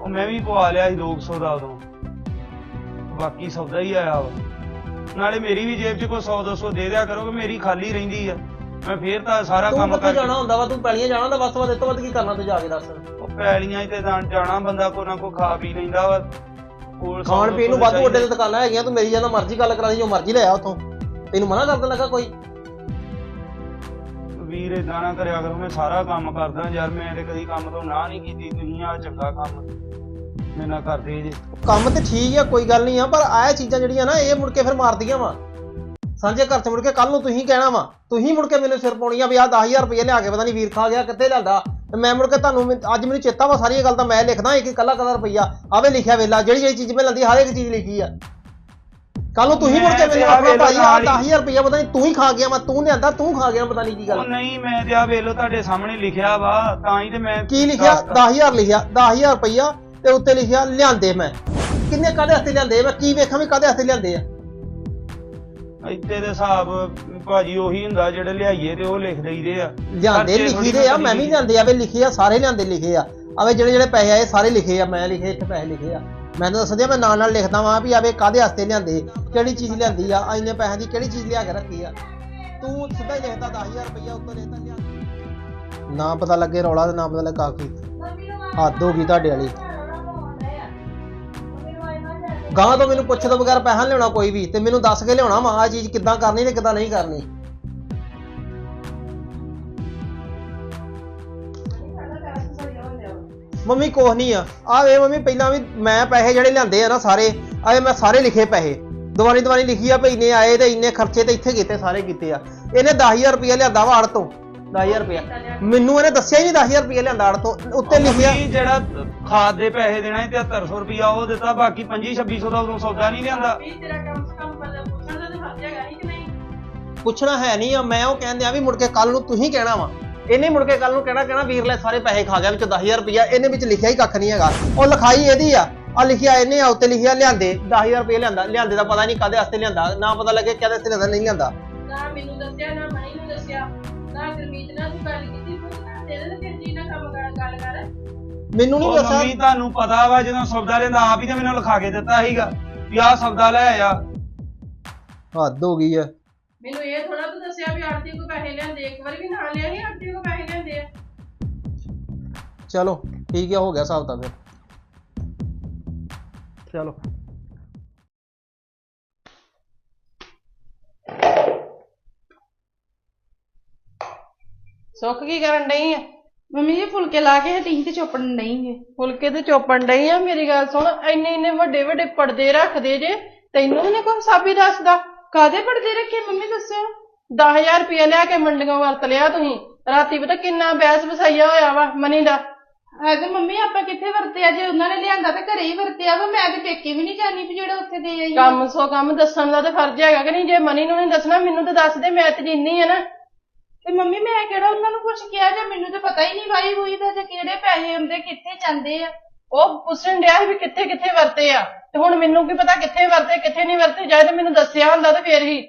ਉਹ ਮੈਂ ਵੀ ਪਵਾ ਲਿਆ ਸੀ 200 ਦਾ ਉਦੋਂ। ਬਾਕੀ ਸੌਦਾ ਹੀ ਆਇਆ ਵਾ। ਨਾਲੇ ਮੇਰੀ ਵੀ ਜੇਬ 'ਚ ਕੋਈ 100 200 ਦੇ ਦਿਆ ਕਰੋ ਕਿ ਮੇਰੀ ਖਾਲੀ ਰਹਿੰਦੀ ਆ। ਮੈਂ ਫੇਰ ਤਾਂ ਸਾਰਾ ਤੂੰ ਕੰਮ ਕਿੱਥੇ ਕਰਕੇ ਜਾਣਾ ਹੁੰਦਾ ਵਾ? ਤੂੰ ਪੈਲੀਆਂ ਜਾਣਾ ਹੁੰਦਾ ਤੋਂ ਵੱਧ ਇਹ ਤੋਂ ਵੱਧ ਕੀ ਕਰਨਾ ਤੂੰ ਜਾ ਕੇ ਦੱਸ। ਉਹ ਪੈਲੀਆਂ 'ਚ ਤੇ ਜਾਣ- ਜਾਣਾ ਬੰਦਾ ਕੋ ਨਾ ਕੋ ਖਾ ਪੀ ਲੈਂਦਾ ਵਾ। ਕੋਲ ਸੌ ਖਾਣ ਪੀਣ ਨੂੰ ਵਾਧੂ ਵੱਡੇ ਤੇ ਦੁਕਾਨਾਂ ਹੈਗੀਆਂ ਤੂੰ ਮੇਰੀ ਜਦੋਂ ਮਰਜ਼ੀ ਗੱਲ ਕਰਾ ਦੀ ਜੋ ਮਰਜ਼ੀ ਲੈ ਆ ਉਥੋਂ। ਤੈਨੂੰ ਮਨਾ ਕਰਨ ਲੱਗਾ ਕੋਈ? ਵੀਰ ਏਦਾਂ ਨਾ ਕਰਿਆ ਕਰੋ ਮੈਂ ਸਾਰਾ ਕੰਮ ਕਰਦਾ ਯਾਰ ਮੈਂ ਤੇ ਕਦੀ ਕੰਮ ਤੋਂ ਨਾ ਨਹੀਂ ਕੀਤੀ ਤੁਸੀਂ ਆ ਚੰਗਾ ਕੰਮ। ਮੇਰੇ ਨਾਲ ਕਰਦੇ ਜੇ। ਕੰਮ ਤੇ ਠੀਕ ਆ ਕੋਈ ਗੱਲ ਨਹੀਂ ਆ ਪਰ ਆਹ ਚੀਜ਼ਾਂ ਜਿਹੜੀਆਂ ਨਾ ਇਹ ਮੁੜ ਕੇ ਫਿਰ ਮਾਰਦੀਆਂ ਵਾ। ਸਾਂਝੇ ਘਰ ਚ ਮੁੜ ਕੇ ਕੱਲ ਨੂੰ ਤੁਸੀਂ ਕਹਿਣਾ ਵਾ ਤੁਸੀਂ ਮੁੜ ਕੇ ਮੈਨੂੰ ਸਿਰ ਪਾਉਣੀਆਂ ਵੀ ਆਹ 10000 ਰੁਪਏ ਲਿਆ ਕੇ ਪਤਾ ਨਹੀਂ ਵੀਰ ਖਾ ਗਿਆ ਕਿੱਥੇ ਲਿਆਂਦਾ। ਤੇ ਮੈਂ ਮੁੜ ਕੇ ਤੁਹਾਨੂੰ ਮੈਂ- ਅੱਜ ਮੈਨੂੰ ਚੇਤਾ ਵਾ ਸਾਰੀਆਂ ਗੱਲ ਤਾਂ ਮੈਂ ਲਿਖਦਾ ਇੱਕ ਇਕੱਲਾ ਕੱਲਾ ਰੁਪਈਆ ਆਵੇ ਲਿਖਿਆ ਵੇਲਾ ਜਿਹੜੀ ਜਿਹੜੀ ਚੀਜ਼ ਮੈਂ ਲੈਂਦੀ ਹਰ ਇੱਕ ਚੀਜ਼ ਲਿਖੀ ਆ। ਕੱਲ ਨੂੰ ਤੁਸੀਂ ਮੁੜ ਕੇ ਤੇ ਮੈਨੂੰ ਆਪਣਾ ਭਾਈ ਹੀ- 10000 ਰੁਪਈਆ ਪਤਾ ਨਹੀਂ ਤੂੰ ਹੀ ਖਾ ਗਿਆ ਮੈਂ ਤੂੰ ਲਿਆਂਦਾ ਤੂੰ ਖਾ ਗਿਆ ਪਤਾ ਨਹੀਂ ਕੀ ਉਹ ਗੱਲ ਨਹੀਂ ਮੈਂ ਤੇ ਆ ਵੇਲੋ ਤੁਹਾਡੇ ਸਾਹਮਣੇ ਲਿਖਿਆ ਵਾ ਤਾਂ ਹੀ ਤੇ ਮੈਂ ਕੀ ਲਿਖਿਆ? ਦੱਸਦਾ। 10000 ਲਿਖਿਆ 10000 ਰੁਪਈਆ ਤੇ ਉੱਤੇ ਲਿਖਿਆ ਲਿਆਂਦੇ ਮੈਂ। ਕਿੰਨੇ ਕਾਦੇ ਹੱਥੇ ਲਿਆਂਦੇ ਮੈਂ ਕੀ ਵੇਖਾਂ ਵੀ ਕਾਦੇ ਹੱਥੇ ਲਿਆਂਦੇ ਆ? ਇੱਥੇ ਦੇ ਹਿਸਾਬ ਭਾਜੀ ਉਹੀ ਹੁੰਦਾ ਜਿਹੜੇ ਲਿਆਈਏ ਤੇ ਉਹ ਲਿਖ ਦਈਦੇ ਆ। ਲਿਆਂਦੇ ਖਰਚੇ ਲਿਖੀ ਥੋੜ੍ਹੀ ਦੇ ਆ ਮੈਂ ਵੀ। ਲਿਆਂਦੇ ਆ ਵੇ ਲਿਖੇ ਆ ਸਾਰੇ ਲਿਆਂਦੇ ਲਿਖੇ ਆ। ਆਵੇ ਜਿਹੜੇ ਜਿਹੜੇ ਪੈਸੇ ਆਏ ਸਾਰੇ ਲਿਖੇ ਆ ਮੈਂ ਲਿਖੇ ਇੱਥੇ ਪੈਸੇ ਲਿਖੇ ਆ। ਮੈਨੂੰ ਤਾਂ ਦੱਸਦਿਆ ਮੈਂ ਨਾਲ ਨਾਲ ਲਿਖਦਾ ਵਾਂ ਵੀ ਆਵੇ ਕਾਦੇ ਵਾਸਤੇ ਲਿਆਂਦੇ, ਕਿਹੜੀ ਚੀਜ਼ ਲਿਆਂਦੀ ਆ ਇੰਨੇ ਪੈਸਿਆਂ ਦੀ ਕਿਹੜੀ ਚੀਜ਼ ਲਿਆ ਕੇ ਰੱਖੀ ਆ। ਤੂੰ ਸਿੱਧਾ ਹੀ ਲਿਖਦਾ 10000 ਰੁਪਈਆ ਉੱਤੇ ਲਿਖਦਾ ਲਿਆ ਨਾ ਪਤਾ ਲੱਗੇ ਰੌਲਾ ਤੇ ਨਾ ਪਤਾ ਲੱਗਾ ਕੀ। ਹੱਦ ਹੋ ਗਈ ਤੁਹਾਡੇ ਵਾਲੀ। ਗਾਂ ਤੋਂ ਮੈਨੂੰ ਪੁੱਛ ਤੋਂ ਬਗੈਰ ਪੈਸਾ ਲਿਆਉਣਾ ਕੋਈ ਵੀ, ਤੇ ਮੈਨੂੰ ਦੱਸ ਕੇ ਲਿਆਉਣਾ ਵਾ, ਆਹ ਚੀਜ਼ ਕਿੱਦਾਂ ਕਰਨੀ ਤੇ ਕਿੱਦਾਂ ਨਹੀਂ ਕਰਨੀ। ਮੰਮੀ ਕੁਛ ਨਹੀਂ ਆ। ਆ ਵੇ ਮੰਮੀ ਪਹਿਲਾਂ ਵੀ ਮੈਂ ਪੈਸੇ ਜਿਹੜੇ ਲਿਆਂਦੇ ਆ ਨਾ ਸਾਰੇ ਆਏ ਮੈਂ ਸਾਰੇ ਲਿਖੇ ਪੈਸੇ। ਦਵਾਨੀ ਦਵਾਨੀ ਲਿਖੀ ਆ ਭਈ ਇੰਨੇ ਆਏ ਤੇ ਇੰਨੇ ਖਰਚੇ ਤੇ ਇੱਥੇ ਕੀਤੇ ਸਾਰੇ ਕੀਤੇ ਆ। ਇਹਨੇ 10000 ਰੁਪਏ ਲਿਆਂਦਾ ਵਾ ਅੜ ਤੋਂ 10000 ਰੁਪਏ ਮੈਨੂੰ ਇਹਨੇ ਦੱਸਿਆ ਹੀ ਨਹੀਂ 10000 ਰੁਪਏ ਲਿਆਂਦਾ ਅੜ ਤੋਂ ਉੱਤੇ ਲਿਖਿਆ ਜਿਹੜਾ ਖਾਦ ਦੇ ਪੈਸੇ ਦੇਣਾ ਸੀ 7300 ਰੁਪਿਆ ਉਹ ਦਿੱਤਾ ਬਾਕੀ 25 2600 ਦਾ ਉਦੋਂ ਸੌਦਾ ਨਹੀਂ ਲਿਆਂਦਾ। ਤੇਰਾ ਕੰਮ ਸੇ ਕੰਮ ਕਰ ਪੁੱਛਣ ਦਾ ਤੇ ਫਰਜ਼ ਹੈਗਾ ਨਹੀਂ ਕਿ ਨਹੀਂ? ਪੁੱਛਣਾ ਹੈ ਨਹੀਂ ਆ ਮੈਂ ਉਹ ਕਹਿੰਦੇ ਆ ਵੀ ਮੁੜ ਕੇ ਕੱਲ ਨੂੰ ਤੁਸੀਂ ਕਹਿਣਾ ਵਾ। ਇਹਨੇ ਮੁੜ ਕੇ ਕੱਲ ਨੂੰ ਕਹਿਣਾ ਕਹਿਣਾ ਵੀਰ ਲੈ ਸਾਰੇ ਪੈਸੇ ਖਾ ਗਿਆ ਵਿੱਚ 10000 ਰੁਪਇਆ ਇਹਨੇ ਵਿੱਚ ਲਿਖਿਆ ਹੀ ਕੱਖ ਨਹੀਂ ਹੈਗਾ। ਉਹ ਲਿਖਾਈ ਇਹਦੀ ਆ। ਆ ਲਿਖਿਆ ਇਹਨੇ ਆ ਉੱਤੇ ਲਿਖਿਆ ਲਿਆਂਦੇ। 10000 ਰੁਪਏ ਲਿਆਂਦਾ ਲਿਆਂਦੇ ਦਾ ਪਤਾ ਨਹੀਂ ਕਾਦੇ ਵਾਸਤੇ ਲਿਆਂਦਾ। ਨਾ ਪਤਾ ਲੱਗੇ ਕਾਦੇ ਵਾਸਤੇ ਲਿਆਂਦਾ ਨਹੀਂ ਲਿਆਂਦਾ। ਨਾ ਮੈਨੂੰ ਦੱਸਿਆ ਨਾ ਮਣੀ ਨੂੰ ਦੱਸਿਆ। ਨਾ ਗੁਰਮੀਤ ਨਾਲ ਤੂੰ ਗੱਲ ਕੀਤੀ ਪੁੱਛ ਨਾ ਤੇਰੇ ਤੇ ਫਿਰ ਜੀ ਨਾ ਕੰਮ ਕਰ ਗੱਲ ਕਰ। ਮੈਨੂੰ ਨਹੀਂ ਦੱਸਿਆ। ਮੰਮੀ ਤੁਹਾਨੂੰ ਪਤਾ ਵਾ ਜਦੋਂ ਸੌਦਾ ਲੈਂਦਾ ਆਪ ਹੀ ਤੇ ਮੈਨੂੰ ਲਿਖਾ ਕੇ ਦਿੱਤਾ ਸੀਗਾ ਵੀ ਆਹ ਸੌਦਾ ਲੈ ਆ। ਹੱਦ ਹੋ ਗਈ ਆ। ਮੈਨੂੰ ਇਹ ਥੋੜਾ ਤੂੰ ਦੱਸਿਆ ਵੀ ਆਰਤੀ ਕੋ ਪੈਸੇ ਲਿਆਂਦੇ ਇੱਕ ਵਾਰੀ ਵੀ ਨਾਲ ਲਿਆ ਨਹੀਂ ਆਰਤੀ ਚਲੋ ਠੀਕ ਹੈ ਹੋ ਗਿਆ ਹਿਸਾਬ ਤਾਂ ਫਿਰ। ਚਲੋ। ਸੁੱਖ ਕੀ ਕਰਨ ਡਈ ਆ? ਮੰਮੀ ਜੀ ਫੁਲਕੇ ਲਾ ਕੇ ਹਟੀ ਸੀ ਤੇ ਚੋਪੜਨ ਨਹੀਂ ਗੇ ਫੁਲਕੇ ਤੇ ਚੋਪਣ ਡਈ ਆ? ਮੇਰੀ ਗੱਲ ਸੁਣ ਇੰਨੇ ਇੰਨੇ ਵੱਡੇ ਵੱਡੇ ਪਰਦੇ ਰੱਖਦੇ ਜੇ ਤੈਨੂੰ ਵੀ ਨੀ ਕੋਈ ਸਾਬੀ ਦੱਸਦਾ। ਕਾਦੇ ਪੜਦੇ ਰੱਖੇ ਮੰਮੀ ਦੱਸੋ 10000 ਰੁਪਏ ਲਿਆ ਕੇ ਮੰਡੀਆਂ ਵਰਤ ਲਿਆ ਤੁਸੀਂ। ਰਾਤੀ ਪਤਾ ਕਿੰਨਾ ਬੈਸ ਵਸਾਈਆ ਹੋਇਆ ਵਾ ਮਨੀ ਦਾ। ਅਗੇ ਮੰਮੀ ਆਪਾਂ ਕਿੱਥੇ ਵਰਤਿਆ ਜੇ ਉਹਨਾਂ ਨੇ ਲਿਆਂਦਾ ਤਾਂ ਘਰੇ ਹੀ ਵਰਤਿਆ ਵਾ ਮੈਂ ਤੇ ਪੇਕੇ ਵੀ ਨਹੀਂ ਜਾਣੀ ਵੀ ਜਿਹੜਾ ਉੱਥੇ ਦੇ ਆਈ ਆ। ਕੰਮ ਸੋ ਕੰਮ ਦੱਸਣ ਦਾ ਤੇ ਫਰਜ਼ ਹੈਗਾ ਕਿ ਨਹੀਂ? ਜੇ ਮਨੀ ਨੂੰ ਨਹੀਂ ਦੱਸਣਾ ਮੈਨੂੰ ਤਾਂ ਦੱਸ ਦੇ ਮੈਂ ਤੇ ਜਿੰਨੀ ਆ ਨਾ। ਤੇ ਮੰਮੀ ਮੈਂ ਕਿਹੜਾ ਉਹਨਾਂ ਨੂੰ ਕੁਝ ਕਿਹਾ? ਜਾਂ ਮੈਨੂੰ ਤਾਂ ਪਤਾ ਹੀ ਨਹੀਂ ਵਾਈ ਹੋਈ ਦਾ ਜੇ ਕਿਹੜੇ ਪੈਸੇ ਹੁੰਦੇ ਕਿੱਥੇ ਜਾਂਦੇ ਆ। ਉਹ ਪੁੱਛਣ ਡਿਆ ਸੀ ਵੀ ਕਿੱਥੇ ਕਿੱਥੇ ਵਰਤੇ ਆ। ਤੇ ਹੁਣ ਮੈਨੂੰ ਕੀ ਪਤਾ ਕਿੱਥੇ ਵਰਤੇ ਕਿੱਥੇ ਨਹੀਂ ਵਰਤੇ? ਜਾਏ ਤੇ ਮੈਨੂੰ ਦੱਸਿਆ ਹੁੰਦਾ ਤੇ ਫੇਰ ਹੀ।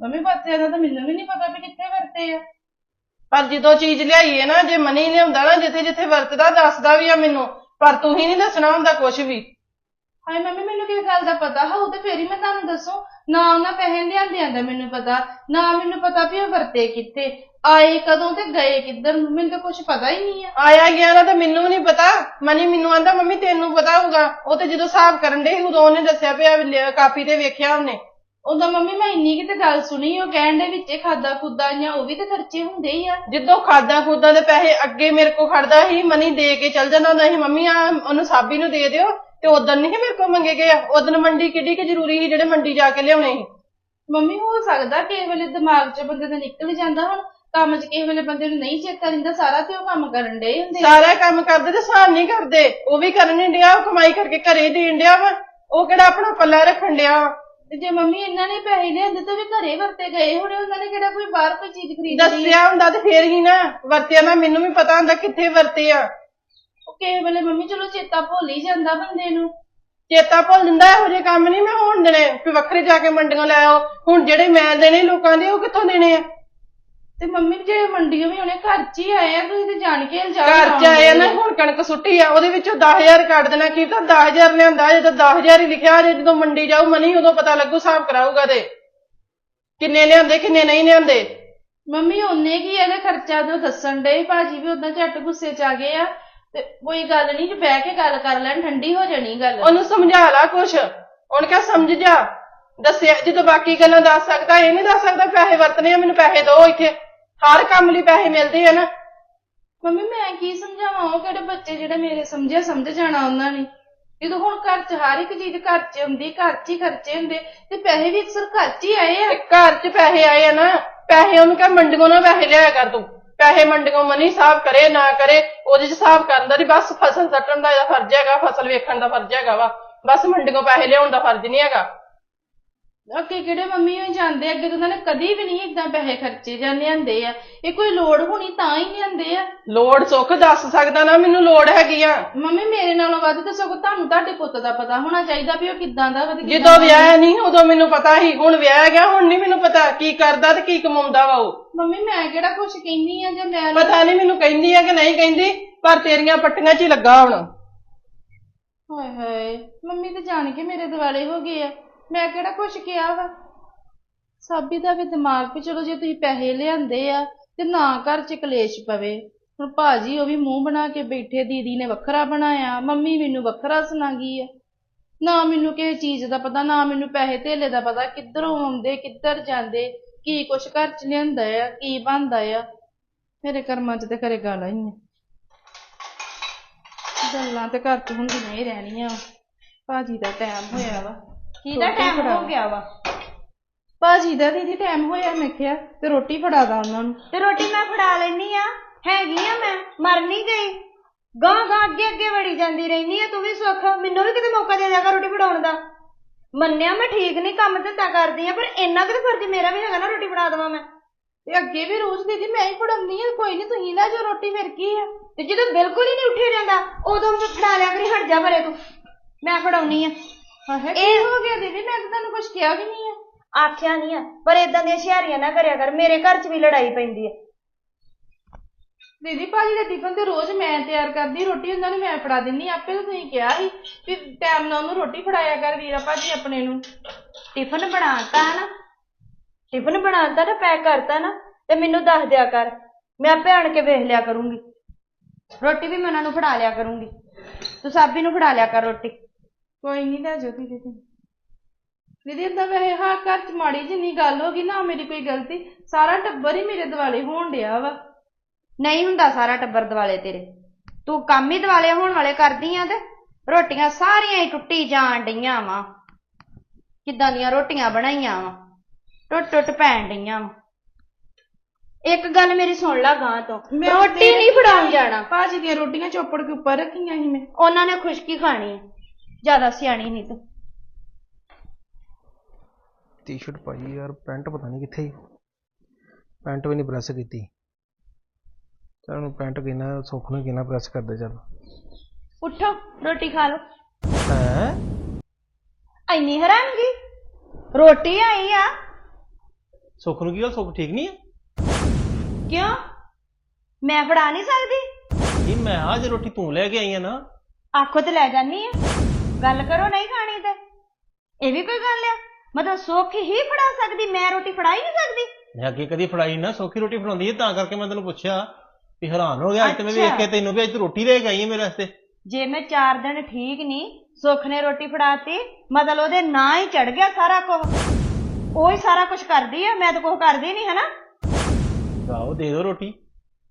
ਮੰਮੀ ਬੱਚਿਆਂ ਦਾ ਤਾਂ ਮੈਨੂੰ ਵੀ ਨਹੀਂ ਪਤਾ ਵੀ ਕਿੱਥੇ ਵਰਤੇ ਆ। ਪਰ ਜਦੋਂ ਚੀਜ਼ ਲਿਆਈਏ ਨਾ ਜੇ ਮਨੀ ਲਿਆਉਂਦਾ ਨਾ ਜਿੱਥੇ ਜਿੱਥੇ ਵਰਤਦਾ ਦੱਸਦਾ ਵੀ ਆ ਮੈਨੂੰ ਪਰ ਤੂੰ ਹੀ ਨਹੀਂ ਦੱਸਣਾ ਹੁੰਦਾ ਕੁਝ ਵੀ। ਹਾਏ ਮੰਮੀ ਮੈਨੂੰ ਕਿਸ ਗੱਲ ਦਾ ਪਤਾ? ਹੋਊ ਤੇ ਫੇਰ ਹੀ ਮੈਂ ਤੁਹਾਨੂੰ ਦੱਸੂ। ਨਾ ਉਹਨਾਂ ਪੈਸੇ ਲਿਆਂਦੇ ਆਂਦਾ ਮੈਨੂੰ ਪਤਾ ਨਾ ਮੈਨੂੰ ਪਤਾ ਵੀ ਉਹ ਵਰਤੇ ਕਿੱਥੇ। ਆਏ ਕਦੋਂ ਤੇ ਗਏ ਕਿੱਧਰ ਮੈਨੂੰ ਤਾਂ ਕੁਝ ਪਤਾ ਹੀ ਨਹੀਂ ਆ। ਆਇਆ ਗਿਆ ਨਾ ਤਾਂ ਮੈਨੂੰ ਵੀ ਨਹੀਂ ਪਤਾ। ਮਨੀ ਮੈਨੂੰ ਆਂਦਾ ਮੰਮੀ ਤੈਨੂੰ ਪਤਾ ਹੋਊਗਾ। ਉਹ ਤੇ ਜਦੋਂ ਹਿਸਾਬ ਕਰਨ ਦੇ ਉਦੋਂ ਉਹਨੇ ਦੱਸਿਆ ਪਿਆ ਵੀ ਲਿਆ- ਕਾਪੀ ਤੇ ਵੇਖਿਆ ਉਹਨੇ। ਉਦੋਂ ਮੰਮੀ ਮੈਂ ਇੰਨੀ ਕਿਤੇ ਗੱਲ ਸੁਣੀ ਉਹ ਕਹਿਣ ਦੇ ਵਿੱਚੇ ਖਾਦਾ ਖੁਦਾ ਜਾਂ ਉਹ ਵੀ ਤੇ ਖਰਚੇ ਹੁੰਦੇ ਹੀ ਆ। ਜਿੱਦੋਂ ਖਾਦਾ ਖੁਦਾ ਦੇ ਪੈਸੇ ਅੱਗੇ ਮੇਰੇ ਕੋ ਖੜਦਾ ਸੀ ਮਨੀ ਦੇ ਕੇ ਚਲ ਜਾਂਦਾ ਹੁੰਦਾ ਸੀ ਮੰਮੀ ਆ ਉਹਨੂੰ ਸਾਬੀ ਨੂੰ ਦੇ ਦਿਓ ਤੇ ਉਦੋਂ ਨਹੀਂ ਮੇਰੇ ਕੋ ਮੰਗੇ ਗਏ ਉਦੋਂ ਮੰਡੀ ਕਿੱਡੀ ਕਿ ਜ਼ਰੂਰੀ ਸੀ ਜਿਹੜੇ ਮੰਡੀ ਜਾ ਕੇ ਲਿਆਉਣੇ ਸੀ। ਮੰਮੀ ਹੋ ਸਕਦਾ ਕਿਸੇ ਵੇਲੇ ਦਿਮਾਗ 'ਚ ਬੰਦੇ ਦਾ ਨਿਕਲ ਜਾਂਦਾ ਹੁਣ। ਕੰਮ 'ਚ ਕਿਸੇ ਵੇਲੇ ਬੰਦੇ ਨੂੰ ਨਹੀਂ ਚੇਤਾ ਰਹਿੰਦਾ ਸਾਰਾ ਤੇ ਉਹ ਕੰਮ ਕਰਨ ਡਏ ਹੁੰਦੇ ਆ। ਸਾਰਾ ਕੰਮ ਕਰਦੇ ਤੇ ਸਾਨ ਨਹੀਂ ਕਰਦੇ। ਉਹ ਵੀ ਕਰਨ ਨਹੀਂ ਡਿਆ ਉਹ ਕਮਾਈ ਕਰਕੇ ਘਰੇ ਦੇਣ ਡਿਆ ਵਾ। ਉਹ ਕਿਹੜਾ ਆਪਣਾ ਪੱਲਾ ਰੱਖਣ ਡਿਆ ਵਾ। ਤੇ ਜੇ ਮੰਮੀ ਇਹਨਾਂ ਨੇ ਪੈਸੇ ਲਿਆਂਦੇ ਤਾਂ ਵੀ ਘਰੇ ਵਰਤੇ ਗਏ ਹੋਣੇ ਉਹਨਾਂ ਨੇ ਕਿਹੜਾ ਕੋਈ ਬਾਹਰ ਕੋਈ ਚੀਜ਼ ਖਰੀਦੀ। ਦੱਸਿਆ ਹੁੰਦਾ ਤੇ ਫੇਰ ਹੀ ਨਾ ਵਰਤਿਆ ਨਾ ਮੈਨੂੰ ਵੀ ਪਤਾ ਹੁੰਦਾ ਕਿੱਥੇ ਵਰਤੇ ਆ। ਕਿਸੇ ਵੇਲੇ ਮੰਮੀ ਚਲੋ ਚੇਤਾ ਭੁੱਲ ਹੀ ਜਾਂਦਾ ਬੰਦੇ ਨੂੰ। ਚੇਤਾ ਭੁੱਲ ਜਾਂਦਾ ਇਹੋ ਜਿਹੇ ਕੰਮ ਨਹੀਂ ਮੈਂ ਹੋਣ ਦੇਣੇ ਵੀ ਵੱਖਰੇ ਜਾ ਕੇ ਮੰਡੀਆਂ ਲੈ ਆਓ। ਹੁਣ ਜਿਹੜੇ ਮੈਂ ਦੇਣੇ ਲੋਕਾਂ ਦੇ ਉਹ ਕਿੱਥੋਂ ਦੇਣੇ ਆ? ਤੇ ਮੰਮੀ ਜੇ ਮੰਡੀਆਂ ਵੀ ਹੁਣੇ ਘਰ 'ਚ ਹੀ ਆਏ ਆ ਤੁਸੀਂ ਤੇ ਜਾਣ ਕੇ ਇਲਜ਼ਾਮ ਘਰ ਚ ਆਏ ਆ ਨਾ ਹੁਣ ਕਣਕ ਸੁੱਟੀ ਆ ਉਹਦੇ ਵਿੱਚੋਂ 10000 ਕੱਢ ਦੇਣਾ ਕੀ ਤਾਂ 10000 ਲਿਆਂਦਾ ਜਦੋਂ 10000 ਹੀ ਲਿਖਿਆ ਜੇ ਜਦੋਂ ਮੰਡੀ ਜਾਊ ਮਨੀ ਉਦੋਂ ਪਤਾ ਲੱਗੂ ਹਿਸਾਬ ਕਰਾਊਗਾ ਤੇ। ਕਿੰਨੇ ਲਿਆਂਦੇ ਕਿੰਨੇ ਨਹੀਂ ਲਿਆਂਦੇ। ਮੰਮੀ ਉਹਨੇ ਕੀ ਇਹਦੇ ਖਰਚਾ ਤੋਂ ਦੱਸਣ ਡੇ ਭਾਜੀ ਵੀ ਉਦਾਂ ਝੱਟ ਗੁੱਸੇ ਚ ਆ ਗਏ ਆ। ਤੇ ਕੋਈ ਗੱਲ ਨਹੀਂ ਜੇ ਬਹਿ ਕੇ ਗੱਲ ਕਰ ਲੈਣ ਠੰਡੀ ਹੋ ਜਾਣੀ ਗੱਲ। ਉਹਨੂੰ ਸਮਝਾ ਲਾ ਕੁਛ। ਉਹਨੂੰ ਕਿਹਾ ਸਮਝ ਜਾ। ਦੱਸਿਆ ਜਦੋਂ ਬਾਕੀ ਗੱਲਾਂ ਦੱਸ ਸਕਦਾ ਇਹ ਨਹੀਂ ਦੱਸ ਸਕਦਾ ਪੈਸੇ ਵਰਤਨੇ ਆ ਮੈਨੂੰ ਪੈਸੇ ਦਿਓ ਇੱਥੇ। ਹਰ ਕੰਮ ਲਈ ਪੈਸੇ ਮਿਲਦੇ ਆ ਨਾ। ਮੰਮੀ ਮੈਂ ਕੀ ਸਮਝਾਵਾਂ? ਉਹ ਕਿਹੜੇ ਬੱਚੇ ਜਿਹੜੇ ਮੇਰੇ ਸਮਝਿਆ ਸਮਝ ਜਾਣਾ ਉਹਨਾਂ ਨੇ। ਜਦੋਂ ਹੁਣ ਘਰ 'ਚ ਹਰ ਇੱਕ ਚੀਜ਼ ਘਰ 'ਚ ਹੁੰਦੀ ਘਰ 'ਚ ਹੀ ਖਰਚੇ ਹੁੰਦੇ ਤੇ ਪੈਸੇ ਵੀ ਅਕਸਰ ਘਰ 'ਚ ਹੀ ਆਏ ਆ। ਤੇ ਘਰ 'ਚ ਪੈਸੇ ਆਏ ਆ ਨਾ ਪੈਸੇ ਉਹਨੂੰ ਕਹ ਮੰਡੀਆਂ ਨਾ ਪੈਸੇ ਲਿਆਇਆ ਕਰ ਤੂੰ। ਪੈਸੇ ਮੰਡੀਆਂ ਮਨੀ ਹਿਸਾਬ ਕਰੇ ਨਾ ਕਰੇ ਉਹਦੇ 'ਚ ਹਿਸਾਬ ਕਰਨ ਦਾ ਨਹੀਂ ਬਸ ਫਸਲ ਸੱਟਣ ਦਾ ਇਹਦਾ ਫਰਜ਼ ਹੈਗਾ ਫਸਲ ਵੇਖਣ ਦਾ ਫਰਜ਼ ਹੈਗਾ ਵਾ। ਬਸ ਮੰਡੀਆਂ ਪੈਸੇ ਲਿਆਉਣ ਦਾ ਫਰਜ਼ ਨਹੀਂ ਹੈਗਾ। ਅੱਗੇ ਕਿਹੜੇ ਮੰਮੀ ਹੋਈ ਜਾਂਦੇ ਅੱਗੇ ਤਾਂ ਉਹਨਾਂ ਨੇ ਕਦੀ ਵੀ ਨਹੀਂ ਇਦਾਂ ਪੈਸੇ ਖਰਚੇ ਜਾਂ ਲਿਆਂਦੇ ਆ। ਇਹ ਕੋਈ ਲੋੜ ਹੋਣੀ ਤਾਂ ਹੀ ਲਿਆਂਦੇ ਆ। ਲੋੜ ਸੁੱਖ ਦੱਸ ਸਕਦਾ ਨਾ ਮੈਨੂੰ ਲੋੜ ਹੈਗੀ ਆ। ਮੰਮੀ ਮੇਰੇ ਨਾਲੋਂ ਵੱਧ ਤਾਂ ਸਗੋਂ ਤੁਹਾਨੂੰ ਤੁਹਾਡੇ ਪੁੱਤ ਦਾ ਪਤਾ ਹੋਣਾ ਚਾਹੀਦਾ ਵੀ ਉਹ ਕਿੱਦਾਂ ਦਾ ਵਾ ਤੇ ਕਿੱਦਾਂ ਜਦੋਂ ਦਾ ਵਿਆਹ ਨਹੀਂ ਉਦੋਂ ਮੈਨੂੰ ਪਤਾ ਸੀ। ਹੁਣ ਵਿਆਹ ਗਿਆ ਹੁਣ ਨਹੀਂ ਮੈਨੂੰ ਪਤਾ ਕੀ ਕਰਦਾ ਤੇ ਕੀ ਕਮਾਉਂਦਾ ਵਾ ਉਹ। ਮੰਮੀ ਮੈਂ ਕਿਹੜਾ ਕੁਝ ਕਹਿੰਦੀ ਆ ਜੇ ਮੈਂ ਪਤਾ ਨਹੀਂ ਮੈਨੂੰ ਕਹਿੰਦੀ ਆ ਕਿ ਨਹੀਂ ਕਹਿੰਦੀ ਪਰ ਤੇਰੀਆਂ ਪੱਟੀਆਂ 'ਚ ਹੀ ਲੱਗਾ ਹੁਣ। ਹਾਏ ਹਾਏ ਮੰਮੀ ਤੇ ਜਾਣ ਕੇ ਮੇਰੇ ਦਿਵਾਲੇ ਹੋ ਗਏ ਆ। ਮੈਂ ਕਿਹੜਾ ਕੁਛ ਕਿਹਾ ਵਾ? ਸਾਬੀ ਦਾ ਵੀ ਦਿਮਾਗ ਵੀ ਚਲੋ ਜੇ ਤੁਸੀਂ ਪੈਸੇ ਲਿਆਂਦੇ ਆ ਤੇ ਨਾ ਘਰ ਚ ਕਲੇਸ਼ ਪਵੇ। ਹੁਣ ਭਾਜੀ ਉਹ ਵੀ ਮੂੰਹ ਬਣਾ ਕੇ ਬੈਠੇ, ਦੀਦੀ ਨੇ ਵੱਖਰਾ ਬਣਾਇਆ, ਮੰਮੀ ਮੈਨੂੰ ਵੱਖਰਾ ਸੁਣਾਗੀ ਆ। ਨਾ ਮੈਨੂੰ ਕਿਸੇ ਚੀਜ਼ ਦਾ ਪਤਾ, ਨਾ ਮੈਨੂੰ ਪੈਸੇ ਧੇਲੇ ਦਾ ਪਤਾ, ਕਿੱਧਰੋਂ ਆਉਂਦੇ, ਕਿੱਧਰ ਜਾਂਦੇ, ਕੀ ਕੁਛ ਘਰ ਚ ਲਿਆਂਦਾ ਆ, ਕੀ ਬਣਦਾ ਆ। ਮੇਰੇ ਕਰਮਾਂ ਚ ਤੇ ਖਰੇ ਗਾਲਾਂ ਹੀ ਆ। ਗੱਲਾਂ ਤੇ ਘਰ ਚ ਹੁੰਦੀਆਂ ਹੀ ਰਹਿਣੀਆਂ ਭਾਜੀ ਦਾ ਟਾਈਮ ਹੋਇਆ ਵਾ। ਕਿਹਦਾ ਟਾਈਮ। ਹੋ ਗਿਆ ਵਾ। ਭਾਜੀ ਦਾ ਦੀਦੀ ਟਾਈਮ ਹੋਇਆ ਮੈਂ ਕਿਹਾ ਤੇ ਰੋਟੀ ਫੜਾ ਦਾਂ ਉਹਨਾਂ ਨੂੰ। ਤੇ ਰੋਟੀ ਮੈਂ ਫੜਾ ਲੈਣੀ ਆ। ਹੈਗੀ ਆ ਮੈਂ ਮਰ ਨਹੀਂ ਗਈ। ਗਾਂ ਗਾਂ ਅੱਗੇ ਅੱਗੇ ਵੜੀ ਜਾਂਦੀ ਰਹਿਨੀ ਆ ਤੂੰ ਵੀ ਸੁੱਖ। ਮੈਨੂੰ ਵੀ ਕਿਤੇ ਮੌਕਾ ਦੇ ਦਿਆ ਕਰ ਰੋਟੀ ਫੜਾਉਣ ਦਾ। ਮੰਨਿਆ ਮੈਂ ਠੀਕ ਨਹੀਂ ਕੰਮ ਧੰਦਾ ਕਰਦੀ ਆ ਪਰ ਇੰਨਾ ਕੁ ਤਾਂ ਫਰਜ਼ ਮੇਰਾ ਵੀ ਹੈਗਾ ਨਾ ਰੋਟੀ ਫੜਾ ਦੇਵਾਂ ਮੈਂ। ਤੇ ਅੱਗੇ ਵੀ ਰੋਜ਼ ਦੀਦੀ ਮੈਂ ਹੀ ਫੜਾਉਂਦੀ ਆ ਕੋਈ ਨਹੀਂ ਤੁਸੀਂ ਲੈ ਜਾਓ ਰੋਟੀ ਫਿਰ ਕੀ ਆ? ਤੇ ਜਦੋਂ ਬਿਲਕੁਲ ਹੀ ਨਹੀਂ ਉੱਠਿਆ ਜਾਂਦਾ ਉਦੋਂ ਮੈਂ ਫੜਾ ਲਿਆ ਕਰੀ ਹਟ ਜਾ ਭਰੇ ਤੂੰ। ਮੈਂ ਫੜਾਉਣੀ ਆ। ਹਾਏ ਕੀ ਹੋ ਗਿਆ ਦੀਦੀ? ਮੈਂ ਤਾਂ ਤੁਹਾਨੂੰ ਕੁਝ ਕਿਹਾ ਵੀ ਨਹੀਂ ਆ। ਆਖਿਆ ਨਹੀਂ ਆ ਪਰ ਇਦਾਂ ਦੀਆਂ ਹੁਸ਼ਿਆਰੀਆਂ ਨਾ ਕਰਿਆ ਕਰ ਮੇਰੇ ਘਰ 'ਚ ਵੀ ਲੜਾਈ ਪੈਂਦੀ ਆ। ਦੀਦੀ ਭਾਜੀ ਦਾ ਟਿਫਨ ਤੇ ਰੋਜ਼ ਮੈਂ ਤਿਆਰ ਕਰਦੀ ਰੋਟੀ ਉਹਨਾਂ ਨੂੰ ਮੈਂ ਫੜਾ ਦਿੰਨੀ ਆਪੇ ਤਾਂ ਤੁਸੀਂ ਕਿਹਾ ਸੀ ਵੀ ਟਾਈਮ ਨਾਲ ਉਹਨੂੰ ਰੋਟੀ ਫੜਾਇਆ ਕਰ ਵੀਰਾ ਭਾਜੀ ਆਪਣੇ ਨੂੰ। ਟਿਫਨ ਬਣਾਤਾ ਨਾ ਟਿਫਨ ਬਣਾਤਾ ਨਾ ਪੈਕ ਕਰਤਾ ਨਾ ਤੇ ਮੈਨੂੰ ਦੱਸ ਦਿਆ ਕਰ ਮੈਂ ਆਪੇ ਆਣ ਕੇ ਵੇਖ ਲਿਆ ਕਰੂੰਗੀ। ਰੋਟੀ ਵੀ ਮੈਂ ਉਹਨਾਂ ਨੂੰ ਫੜਾ ਲਿਆ ਕਰੂੰਗੀ। ਤੂੰ ਸਾਬੀ ਨੂੰ ਫੜਾ ਲਿਆ ਕਰ ਰੋਟੀ। ਕੋਈ ਨਹੀਂ ਲੈ ਜਾਓ ਦੀਦੀ ਤੁਸੀਂ। ਦੀਦੀ ਏਦਾਂ ਵੈਸੇ ਹਾਂ ਘਰ ਚ ਮਾੜੀ ਜਿੰਨੀ ਗੱਲ ਹੋ ਗਈ ਨਾ ਮੇਰੀ ਕੋਈ ਗਲਤੀ ਸਾਰਾ ਟੱਬਰ ਹੀ ਮੇਰੇ ਦਿਵਾਲੇ ਹੋਣ ਡਿਆ ਵਾ। ਨਹੀਂ ਹੁੰਦਾ ਸਾਰਾ ਟੱਬਰ ਦਿਵਾਲੇ ਤੇਰੇ। ਤੂੰ ਕੰਮ ਹੀ ਦਿਵਾਲੇ ਹੋਣ ਵਾਲੇ ਕਰਦੀ ਆ ਤੇ ਰੋਟੀਆਂ ਸਾਰੀਆਂ ਹੀ ਟੁੱਟੀ ਜਾਣ ਡਈਆਂ ਵਾ। ਕਿੱਦਾਂ ਦੀਆਂ ਰੋਟੀਆਂ ਬਣਾਈਆਂ ਵਾ ਟੁੱਟ ਟੁੱਟ ਪੈਣ ਡਈਆਂ ਵਾ। ਇੱਕ ਗੱਲ ਮੇਰੀ ਸੁਣ ਲੈ ਗਾਂ ਤੋਂ ਮੈਂ ਰੋਟੀ ਨਹੀਂ ਫੜਾਉਣ ਜਾਣਾ। ਭਾਜੀ ਦੀਆਂ ਰੋਟੀਆਂ ਚੋਪੜ ਕੇ ਉੱਪਰ ਰੱਖੀਆਂ ਸੀ ਮੈਂ। ਉਹਨਾਂ ਨੇ ਖੁਸ਼ਕੀ ਖਾਣੀ ਹੈ ਜ਼ਿਆਦਾ ਸਿਆਣੀ ਨਹੀਂ ਤੂੰ। ਟੀ-ਸ਼ਰਟ ਪਾਈ ਯਾਰ ਪੈਂਟ ਪਤਾ ਨਹੀਂ ਕਿੱਥੇ ਪੈਂਟ ਵੀ ਨਹੀਂ ਪ੍ਰੈਸ ਕੀਤੀ। ਤਾਂ ਉਹਨੂੰ ਪੈਂਟ ਕਿਨਾ ਸੁੱਖ ਨੂੰ ਕਿਨਾ ਪ੍ਰੈਸ ਕਰਦੇ ਚੱਲ। ਉੱਠੋ ਰੋਟੀ ਖਾ ਲਓ। ਹੈ? ਐਨੀ ਹੈਰਾਨਗੀ? ਰੋਟੀ ਆਈ ਆ। ਸੁੱਖ ਨੂੰ ਕੀ ਗੱਲ ਸੁੱਖ ਠੀਕ ਨਹੀਂ ਹੈ ਕਿਉਂ? ਮੈਂ ਫੜਾ ਨਹੀਂ ਸਕਦੀ? ਨਹੀਂ ਮੈਂ ਆ ਜੇ ਰੋਟੀ ਤੂੰ ਲੈ ਕੇ ਆਈ ਆ ਨਾ। ਆਖੋ ਤੇ ਲੈ ਜਾਨੀ ਆ। ਗੱਲ ਕਰੋ ਨਹੀਂ ਖਾਣੀ ਤੇ। ਇਹ ਵੀ ਕੋਈ ਗੱਲ ਆ? ਮਤਲਬ ਸੁੱਖ ਹੀ ਫੜਾ ਸਕਦੀ ਮੈਂ ਰੋਟੀ ਫੜਾ ਹੀ ਨਹੀਂ ਸਕਦੀ? ਮੈਂ ਅੱਗੇ ਕਦੀ ਫੜਾਈ ਨਾ ਸੌਖੀ ਰੋਟੀ ਫੜਾਉਂਦੀ ਹੈ ਤਾਂ ਕਰਕੇ ਮੈਂ ਤੈਨੂੰ ਪੁੱਛਿਆ ਵੀ ਹੈਰਾਨ ਹੋ ਗਿਆ ਅੱਜ ਤੇ ਮੈਂ ਅੱਛਾ। ਵੇਖ ਕੇ ਤੈਨੂੰ ਵੀ ਅੱਜ ਤੂੰ ਰੋਟੀ ਲੈ ਕੇ ਆਈ ਹੈ ਮੇਰੇ ਵਾਸਤੇ। ਜੇ ਮੈਂ 4 ਦਿਨ ਠੀਕ ਨਹੀਂ ਸੁੱਖ ਨੇ ਰੋਟੀ ਫੜਾਤੀ ਮਤਲਬ ਉਹਦੇ ਨਾਂ ਹੀ ਚੜ ਗਿਆ ਸਾਰਾ ਕੁਝ ਉਹ ਹੀ ਸਾਰਾ ਕੁਝ ਕਰਦੀ ਆ ਮੈਂ ਤਾਂ ਕੁਝ ਕਰਦੀ ਨਹੀਂ ਹਨਾ? ਆਓ ਦੇ ਦਿਓ ਰੋਟੀ।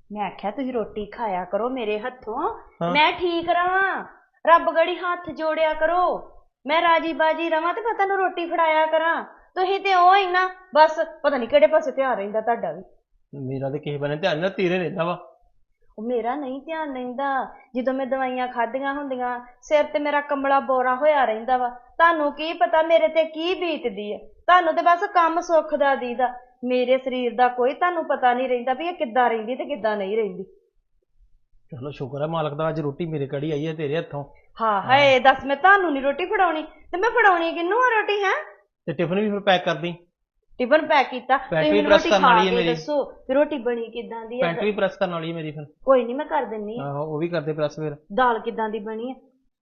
ਮੈਂ ਆਖਿਆ ਤੁਸੀਂ ਰੋਟੀ ਖਾਇਆ ਕਰੋ ਮੇਰੇ ਹੱਥੋਂ। ਹਾਂ। ਮੈਂ ਠੀਕ ਰਵਾਂ ਰੱਬ ਗੜੀ ਹੱਥ ਜੋੜਿਆ ਕਰੋ। ਮੈਂ ਰਾਜੀ ਬਾਜੀ ਰਵਾਂ ਤੇ ਮੈਂ ਤੁਹਾਨੂੰ ਰੋਟੀ ਫੜਾਇਆ ਕਰਾਂ। ਤੁਸੀਂ ਤੇ ਉਹ ਹੀ ਨਾ ਬਸ ਪਤਾ ਨਹੀਂ ਕਿਹੜੇ ਪਾਸੇ ਧਿਆਨ ਰਹਿੰਦਾ ਤੁਹਾਡਾ ਵੀ। ਮੇਰਾ ਤੇ ਕਿਸੇ ਬਨੇ ਧਿਆਨ ਨਾ ਤੇਰੇ ਰਹਿੰਦਾ ਵਾ। ਉਹ ਮੇਰਾ ਨਹੀਂ ਧਿਆਨ ਰਹਿੰਦਾ। ਜਦੋਂ ਮੈਂ ਦਵਾਈਆਂ ਖਾਧੀਆਂ ਹੁੰਦੀਆਂ ਸਿਰ ਤੇ ਮੇਰਾ ਕੰਬਲਾ ਬੋਰਾ ਹੋਇਆ ਰਹਿੰਦਾ ਵਾ। ਤੁਹਾਨੂੰ ਕੀ ਪਤਾ ਮੇਰੇ ਤੇ ਕੀ ਬੀਤਦੀ ਆ। ਤੁਹਾਨੂੰ ਤੇ ਬਸ ਕੰਮ ਸੁੱਖ ਦਾ ਦੀਦਾ। ਮੇਰੇ ਸਰੀਰ ਦਾ ਕੋਈ ਤੁਹਾਨੂੰ ਪਤਾ ਨਹੀਂ ਰਹਿੰਦਾ ਵੀ ਇਹ ਕਿੱਦਾਂ ਰਹਿੰਦੀ ਤੇ ਕਿੱਦਾਂ ਨਹੀਂ ਰਹਿੰਦੀ। ਚਲੋ ਸ਼ੁਕਰ ਹੈ ਮਾਲਕ ਦਾ ਅੱਜ ਰੋਟੀ ਮੇਰੇ ਕੜੀ ਆਈ ਹੈ ਤੇਰੇ ਹੱਥੋਂ। ਹਾਂ ਹਾਏ ਦੱਸ ਮੈਂ ਤੁਹਾਨੂੰ ਨਹੀਂ ਰੋਟੀ ਫੜਾਉਣੀ ਤੇ ਮੈਂ ਫੜਾਉਣੀ ਕਿਹਨੂੰ ਆ ਰੋਟੀ ਹੈ? ਤੇ ਟਿਫਨ ਵੀ ਫਿਰ ਪੈਕ ਕਰ ਦੀ ਟਿਫਨ ਪੈਕ ਕੀਤਾ press ਰੋਟੀ ਖਾ ਹੈ ਮੇਰੀ। ਦੱਸੋ ਰੋਟੀ ਬਣੀ ਕਿੱਦਾਂ ਦੀ ਪੈਂਟ ਹੈ ਵੀ ਪ੍ਰੈਸ ਕਰਨ ਵਾਲੀ ਹੈ ਮੇਰੀ ਫਿਰ। ਕੋਈ ਨਹੀਂ ਮੈਂ ਕਰ ਦਿੰਨੀ ਆਹੋ ਉਹ ਵੀ ਕਰਦੇ ਪ੍ਰੈਸ ਫਿਰ। ਦਾਲ ਕਿੱਦਾਂ ਦੀ ਬਣੀ ਹੈ?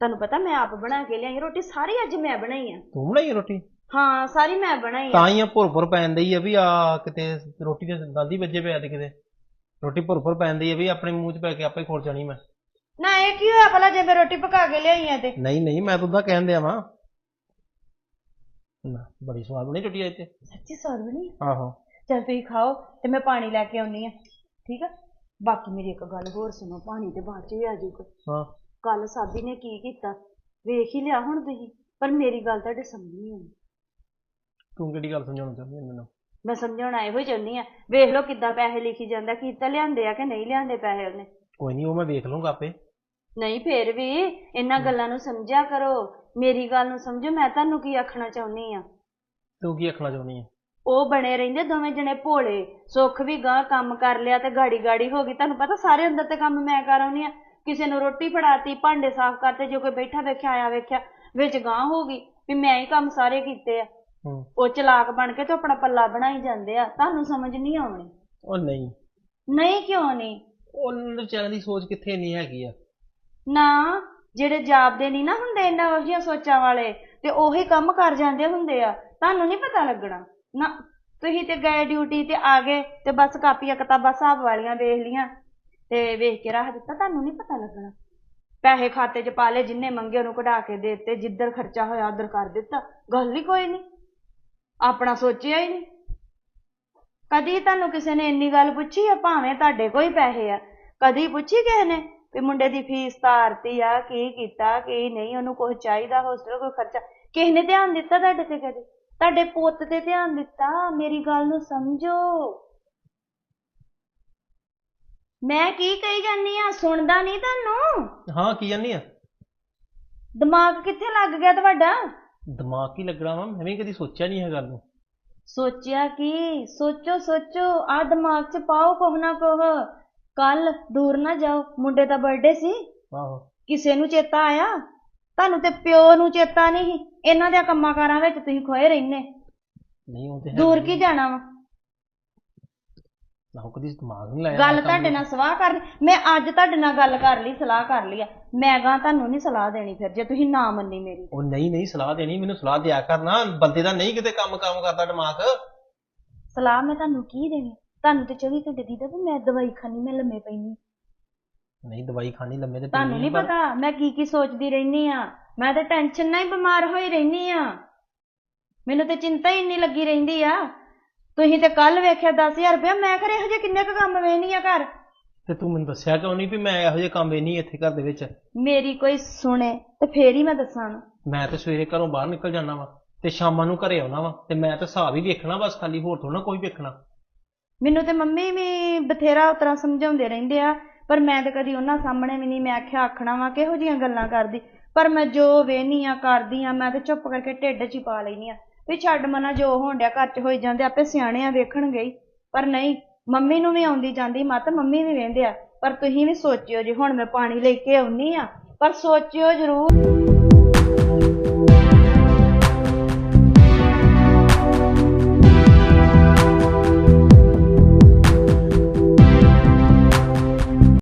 ਤੁਹਾਨੂੰ ਪਤਾ ਮੈਂ ਆਪ ਬਣਾ ਕੇ ਲਿਆਈ ਰੋਟੀ ਸਾਰੀ ਅੱਜ ਮੈਂ ਬਣਾਈ ਆ। ਤੂੰ ਬਣਾਈ ਹੈ ਰੋਟੀ? ਹਾਂ ਸਾਰੀ ਮੈਂ ਬਣਾਈ ਆ। ਤਾਂ ਹੀ ਆ ਭੁਰ ਭੁਰ ਪੈਣ ਡਈ ਆ ਵੀ ਆ ਕਿਤੇ ਰੋਟੀ ਦੇ ਦੰਦੀ ਵੱਜੇ ਪਿਆ ਤੇ ਕਿਤੇ। ਰੋਟੀ ਭੁਰ ਭੁਰ ਪੈਣ ਡਈ ਆ ਵੀ ਆਪਣੇ ਮੂੰਹ 'ਚ ਪੈ ਕੇ ਆਪੇ ਖੋਲ ਜਾਣੀ ਮੈਂ। ਨਾ ਇਹ ਕੀ ਹੋਇਆ ਭਲਾ ਜੇ ਮੈਂ ਰੋਟੀ ਪਕਾ ਕੇ ਲਿਆਈ ਆ ਤੇ? ਨਹੀਂ ਨਹੀਂ ਮੈਂ ਤਾਂ ਉਦਾਂ ਕਹਿਣ ਦਿਆ ਵਾਂ। ਨਾ ਬੜੀ ਸਵਾਦ ਬਣੀ ਟੁੱਟੀ ਇੱਥੇ ਸੱਚੀ ਸਵਾਦ ਬਣੀ ਆਹੋ। ਚਲ ਤੁਸੀਂ ਖਾਓ ਤੇ ਮੈਂ ਪਾਣੀ ਲੈ ਕੇ ਆਉਣੀ ਆ ਠੀਕ ਆ? ਬਾਕੀ ਮੇਰੀ ਇੱਕ ਗੱਲ ਹੋਰ ਸੁਣੋ ਪਾਣੀ ਤੇ ਬਾਅਦ ਚ ਵੀ ਆ ਜਾਊਗਾ ਹਾਂ। ਕੱਲ ਸਾਬੀ ਨੇ ਕੀ ਕੀਤਾ? ਵੇਖ ਹੀ ਲਿਆ ਹੁਣ ਤੁਸੀਂ ਪਰ ਮੇਰੀ ਗੱਲ ਤੁਹਾਡੇ ਸਮਝ ਨਹੀਂ ਆਉਂਦੀ। ਤੂੰ ਕਿਹੜੀ ਗੱਲ ਸਮਝਾਉਣਾ ਚਾਹੁੰਦੀ ਹੈ ਮੈਨੂੰ? ਮੈਂ ਸਮਝਾਉਣਾ ਇਹੋ ਹੀ ਚਾਹੁੰਦੀ ਆ ਵੇਖ ਲਓ ਕਿੱਦਾਂ ਪੈਸੇ ਲਿਖੀ ਜਾਂਦਾ ਕੀਤਾ ਲਿਆਂਦੇ ਆ ਕਿ ਨਹੀਂ ਲਿਆਂਦੇ ਪੈਸੇ ਉਹਨੇ? ਕੋਈ ਨਹੀਂ ਉਹ ਮੈਂ ਵੇਖ ਲੂੰਗਾ ਆਪੇ। ਨਹੀਂ ਫੇਰ ਵੀ ਇਹਨਾਂ ਗੱਲਾਂ ਨੂੰ ਸਮਝਿਆ ਕਰੋ। ਮੇਰੀ ਗੱਲ ਨੂੰ ਸਮਝੋ ਮੈਂ ਤੁਹਾਨੂੰ ਕੀ ਆਖਣਾ ਚਾਹੁੰਦੀ ਆ ਤੂੰ ਕੀ ਆਖਣਾ ਚਾਹੁੰਦੀ ਹੈ? ਉਹ ਬਣੇ ਰਹਿੰਦੇ ਦੋਵੇਂ ਜਣੇ ਭੋਲੇ। ਸੁੱਖ ਵੀ ਗਾਂ ਕੰਮ ਕਰ ਲਿਆ ਤੇ ਗਾੜੀ ਗਾੜੀ ਹੋ ਗਈ। ਤੁਹਾਨੂੰ ਪਤਾ ਸਾਰੇ ਅੰਦਰ ਤੇ ਕੰਮ ਮੈਂ ਕਰ ਆਉਣੀ ਆ ਕਿਸੇ ਨੂੰ ਰੋਟੀ ਫੜਾਤੀ ਭਾਂਡੇ ਸਾਫ਼ ਕਰਤੇ ਜੇ ਕੋਈ ਬੈਠਾ ਵੇਖਿਆ ਆਇਆ ਵੇਖਿਆ ਵਿੱਚ ਗਾਂ ਹੋ ਗਈ ਵੀ ਮੈਂ ਹੀ ਕੰਮ ਸਾਰੇ ਕੀਤੇ ਆ। ਹੂੰ। ਉਹ ਚਲਾਕ ਬਣ ਕੇ ਤੇ ਆਪਣਾ ਪੱਲਾ ਬਣਾਈ ਜਾਂਦੇ ਆ। ਤੁਹਾਨੂੰ ਸਮਝ ਨਹੀਂ ਆਉਣੀ। ਉਹ ਨਹੀਂ। ਨਹੀਂ ਕਿਉਂ ਨਹੀਂ? ਉਹਨਾਂ ਵਿਚਾਰਿਆਂ ਦੀ ਸੋਚ ਕਿੱਥੇ ਨਹੀਂ ਹੈਗੀ ਆ? ਨਾ ਜਿਹੜੇ ਜਾਪਦੇ ਨਹੀਂ ਨਾ ਹੁੰਦੇ ਇਹਨਾਂ ਉਹ ਜਿਹੀਆਂ ਸੋਚਾਂ ਵਾਲੇ ਤੇ ਉਹੀ ਕੰਮ ਕਰ ਜਾਂਦੇ ਹੁੰਦੇ ਆ। ਤੁਹਾਨੂੰ ਨਹੀਂ ਪਤਾ ਲੱਗਣਾ। ਨਾ ਤੁਸੀਂ ਤੇ ਗਏ ਡਿਊਟੀ ਤੇ ਆ ਗਏ ਤੇ ਬਸ ਕਾਪੀਆਂ ਕਿਤਾਬਾਂ ਹਿਸਾਬ ਵਾਲੀਆਂ ਵੇਖ ਲੀਆਂ ਤੇ ਵੇਖ ਕੇ ਰੱਖ ਦਿੱਤਾ ਤੁਹਾਨੂੰ ਨਹੀਂ ਪਤਾ ਲੱਗਣਾ। ਪੈਸੇ ਖਾਤੇ 'ਚ ਪਾ ਲਏ ਜਿੰਨੇ ਮੰਗੇ ਉਹਨੂੰ ਕਢਾ ਕੇ ਦੇ ਦਿੱਤੇ ਜਿੱਧਰ ਖਰਚਾ ਹੋਇਆ ਉਧਰ ਕਰ ਦਿੱਤਾ। ਗੱਲ ਹੀ ਕੋਈ ਨਹੀਂ ਆਪਣਾ ਸੋਚਿਆ ਹੀ ਨਹੀਂ। ਕਦੀ ਤੁਹਾਨੂੰ ਕਿਸੇ ਨੇ ਇੰਨੀ ਗੱਲ ਪੁੱਛੀ ਆ ਭਾਵੇਂ ਤੁਹਾਡੇ ਕੋਈ ਪੈਸੇ ਆ। ਕਦੀ ਪੁੱਛੀ ਕਿਸੇ ਨੇ ਵੀ ਮੁੰਡੇ ਦੀ ਫੀਸ ਤਾਰਤੀ ਆ ਕੀ ਕੀਤਾ ਕੀ ਨਹੀਂ ਉਹਨੂੰ ਕੁਝ ਚਾਹੀਦਾ ਹੋਸਟਲ ਕੋਈ ਖਰਚਾ। ਕਿਸੇ ਨੇ ਧਿਆਨ ਦਿੱਤਾ ਤੁਹਾਡੇ ਤੇ ਕਦੇ? ਤੁਹਾਡੇ ਪੁੱਤ ਤੇ ਧਿਆਨ ਦਿੱਤਾ? ਮੇਰੀ ਗੱਲ ਨੂੰ ਸਮਝੋ। ਮੈਂ ਕੀ ਕਹੀ ਜਾਨੀ ਆ? ਸੁਣਦਾ ਨਹੀਂ ਤੁਹਾਨੂੰ? ਹਾਂ ਕੀ ਜਾਨੀ ਆ? ਦਿਮਾਗ ਕਿੱਥੇ ਲੱਗ ਗਿਆ ਤੁਹਾਡਾ? ਦਿਮਾਗ ਕੀ ਲੱਗਣਾ ਵਾ? ਮੈਂ ਵੀ ਕਦੀ ਸੋਚਿਆ ਨਹੀਂ ਇਹ ਗੱਲ ਨੂੰ ਸੋਚਿਆ ਕੀ? ਸੋਚੋ ਸੋਚੋ। ਆ ਦਿਮਾਗ 'ਚ ਪਾਓ ਕੁਛ ਨਾ ਕੁਛ। ਕੱਲ ਦੂਰ ਨਾ ਜਾਓ। ਮੁੰਡੇ ਦਾ ਬਰਥਡੇ ਸੀ। ਆਹੋ। ਕਿਸੇ ਨੂੰ ਚੇਤਾ ਆਇਆ? ਤੁਹਾਨੂੰ ਤੇ ਪਿਓ ਨੂੰ ਚੇਤਾ ਨਹੀਂ। ਇਹਨਾਂ ਦੇ ਕੰਮਾਂ ਕਾਰਾਂ ਵਿੱਚ ਤੁਸੀਂ ਖੋਏ ਰਹਿੰਦੇ। ਨਹੀਂ ਉਹ ਤੇ ਹੈ ਦੂਰ। ਕੀ ਜਾਣਾ ਵਾ? ਨਾ ਉਹ ਕਦੀ ਦਿਮਾਗ ਨਹੀਂ ਲਾਇਆ ਗੱਲ ਤੁਹਾਡੇ ਨਾਲ ਸਲਾਹ ਕਰ ਮੈਂ ਅੱਜ ਤੁਹਾਡੇ ਨਾਲ ਗੱਲ ਕਰ ਲਈ ਸਲਾਹ ਕਰ ਲਈ ਆ। ਮੈਂ ਗਾਂ ਤੁਹਾਨੂੰ ਨਹੀਂ ਸਲਾਹ ਦੇਣੀ ਫਿਰ ਜੇ ਤੁਸੀਂ ਨਾ ਮੰਨੀ ਮੇਰੀ। ਉਹ ਨਹੀਂ ਨਹੀਂ ਸਲਾਹ ਦੇਣੀ ਮੈਨੂੰ ਸਲਾਹ ਦਿਆ ਕਰਨਾ ਬੰਦੇ ਦਾ ਨਹੀਂ ਕਿਤੇ ਕੰਮ ਕੰਮ ਕਰਦਾ ਦਿਮਾਗ। ਸਲਾਹ ਮੈਂ ਤੁਹਾਨੂੰ ਕੀ ਦੇਣੀ? ਤੁਹਾਨੂੰ ਤੇ 24 ਘੰਟੇ ਦੀ ਤਾਂ ਵੀ ਮੈਂ ਦਵਾਈ ਖਾਣੀ ਮੈਂ ਲੰਮੇ ਪੈਣੀ ਨਹੀਂ ਦਵਾਈ ਖਾਣੀ ਲੰਮੇ ਤੇ ਤੁਹਾਨੂੰ ਨਹੀਂ ਪਤਾ ਮੈਂ ਕੀ ਕੀ ਸੋਚਦੀ ਰਹਿਨੀ ਆ। ਮੈਂ ਤਾਂ ਟੈਨਸ਼ਨ ਨਾਲ ਹੀ ਬਿਮਾਰ ਹੋਈ ਰਹਿਨੀ ਆ। ਮੈਨੂੰ ਤੇ ਚਿੰਤਾ ਹੀ ਇੰਨੀ ਲੱਗੀ ਰਹਿੰਦੀ ਆ। ਤੁਸੀਂ ਤੇ ਕੱਲ ਵੇਖਿਆ 10000 ਰੁਪਇਆ ਮੈਂ ਖਰੇ ਇਹੋ ਜਿਹੇ ਕਿੰਨੇ ਕੁ ਕੰਮ ਵੇਹਨੀ ਆ ਘਰ? ਤੇ ਤੂੰ ਮੈਨੂੰ ਦੱਸਿਆ ਕਿਉਂ ਨਹੀਂ ਵੀ ਮੈਂ ਇਹੋ ਜਿਹੇ ਕੰਮ ਨਹੀਂ ਇੱਥੇ ਘਰ ਦੇ ਵਿੱਚ? ਮੇਰੀ ਕੋਈ ਸੁਣੇ ਤੇ ਫੇਰ ਹੀ ਮੈਂ ਦੱਸਾਂ ਮੈਂ ਤੇ ਸਵੇਰੇ ਘਰੋਂ ਬਾਹਰ ਨਿਕਲ ਜਾਣਾ ਵਾ ਤੇ ਸ਼ਾਮਾਂ ਨੂੰ ਘਰੇ ਆਉਣਾ ਵਾ ਤੇ ਮੈਂ ਤਾਂ ਹਿਸਾਬ ਹੀ ਵੇਖਣਾ ਬਸ ਖਾਲੀ ਹੋਰ ਥੋੜਾ ਕੋਈ ਵੇਖਣਾ। ਮੈਨੂੰ ਤੇ ਮੰਮੀ ਵੀ ਬਥੇਰਾ ਉਤਰਾ ਸਮਝਾਉਂਦੇ ਰਹਿੰਦੇ ਆ ਪਰ ਮੈਂ ਤੇ ਕਦੀ ਉਹਨਾਂ ਸਾਹਮਣੇ ਵੀ ਨਹੀਂ ਮੈਂ ਆਖਿਆ ਆਖਣਾ ਵਾ ਕਿਹੋ ਜੀਆਂ ਗੱਲਾਂ ਕਰਦੀ। ਪਰ ਮੈਂ ਜੋ ਵੇਹਨੀ ਆ ਕਰਦੀ ਆ ਮੈਂ ਤੇ ਚੁੱਪ ਕਰਕੇ ਢਿੱਡ 'ਚ ਹੀ ਪਾ ਲੈਨੀ ਆ। ਵੀ ਛੱਡ ਮਨਾ ਜੋ ਹੋਣ ਡਿਆ, ਘਰ 'ਚ ਹੋਈ ਜਾਂਦੇ, ਆਪੇ ਸਿਆਣੇ ਆ ਵੇਖਣਗੇ ਹੀ। ਪਰ ਨਹੀਂ, ਮੰਮੀ ਨੂੰ ਵੀ ਆਉਂਦੀ ਜਾਂਦੀ, ਮਤ ਮੰਮੀ ਵੀ ਵੇਂਦੇ ਆ। ਪਰ ਤੁਸੀਂ ਵੀ ਸੋਚਿਓ ਜੀ, ਹੁਣ ਮੈਂ ਪਾਣੀ ਲੈ ਕੇ ਆਉਣੀ ਆ, ਪਰ ਸੋਚਿਓ ਜ਼ਰੂਰ।